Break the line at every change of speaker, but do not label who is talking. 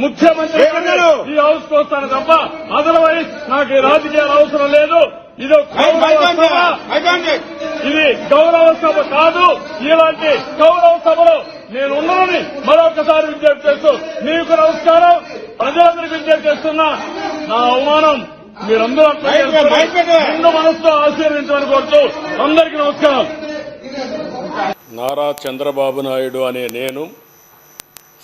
ముఖ్యమంత్రి? ఈ హౌస్కు వస్తాను తప్ప అదర్వైజ్ నాకు ఈ రాజకీయాలు అవసరం లేదు ఇది. ఇది గౌరవ సభ కాదు ఇలాంటి గౌరవ సభలో నేను ఉన్నానని మరొకసారి విజ్ఞప్తి చేస్తూ మీకు నమస్కారం ప్రజలందరికీ విజ్ఞప్తి చేస్తున్నా నా అవమానం మీరందరూ. నిండు మనసుతో ఆశీర్వదించమని కోరుతూ అందరికీ నమస్కారం నారా చంద్రబాబు నాయుడు అనే నేను